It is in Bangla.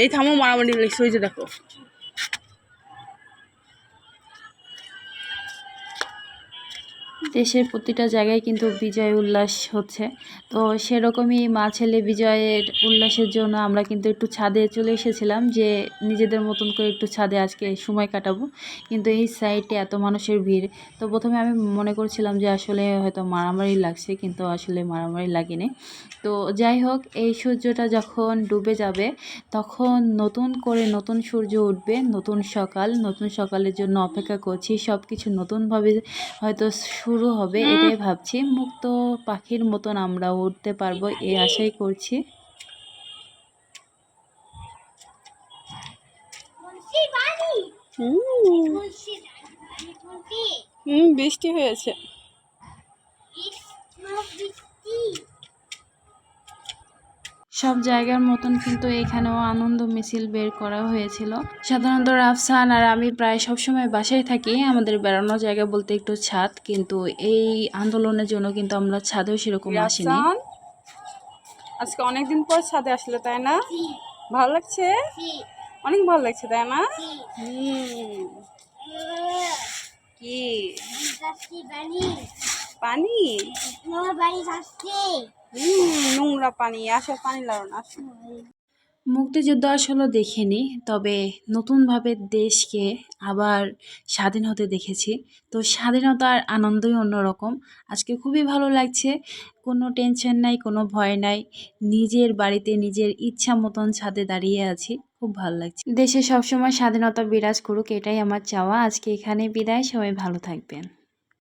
এই থামো মারামারি লেগেছে ওই যে দেখো। দেশের প্রতিটা জায়গায় কিন্তু বিজয় উল্লাস হচ্ছে। তো সেরকমই মা ছেলে বিজয়ের উল্লাসের জন্য আমরা কিন্তু একটু ছাদে চলে এসেছিলাম যে নিজেদের মতন করে একটু ছাদে আজকে সময় কাটাবো। কিন্তু এই সাইডে এত মানুষের ভিড়। তো প্রথমে আমি মনে করছিলাম যে আসলে হয়তো মারামারি লাগছে, কিন্তু আসলে মারামারি লাগেনি। তো যাই হোক, এই সূর্যটা যখন ডুবে যাবে, তখন নতুন করে নতুন সূর্য উঠবে, নতুন সকাল, নতুন সকালের জন্য অপেক্ষা করছি। সব কিছু নতুনভাবে হয়তো শুরু হবে এটাই ভাবছি। মুক্ত পাখির মতন আমরা উঠতে পারব এই আশাই করছি। হুম। হুম বৃষ্টি হয়েছে। সব জায়গার মতন কিন্তু এখানেও আনন্দ মিছিল বের করা হয়েছিল। সাধারণত রাফসান আর আমি প্রায় সবসময় বাসায় থাকি। আমাদের বেড়ানোর জায়গা বলতে একটু ছাদ কিন্তু এই আন্দোলনের জন্য কিন্তু আমরা ছাদেও সেরকম আসিনি। আজকে অনেকদিন পর ছাদে আসলে তাই না? ভালো লাগছে? অনেক ভালো লাগছে তাই না? কি? পানি? নোংরা পানি আসো পানি লাগানো না। আসো মুক্তিযুদ্ধ আসলে দেখিনি তবে নতুনভাবে দেশকে আবার স্বাধীন হতে দেখেছি। তো স্বাধীনতার আনন্দই অন্যরকম। আজকে খুবই ভালো লাগছে কোনো টেনশন নাই কোনো ভয় নাই। নিজের বাড়িতে নিজের ইচ্ছা মতন ছাদে দাঁড়িয়ে আছি খুব ভালো লাগছে। দেশে সবসময় স্বাধীনতা বিরাজ করুক এটাই আমার চাওয়া। আজকে এখানে বিদায় সবাই ভালো থাকবেন।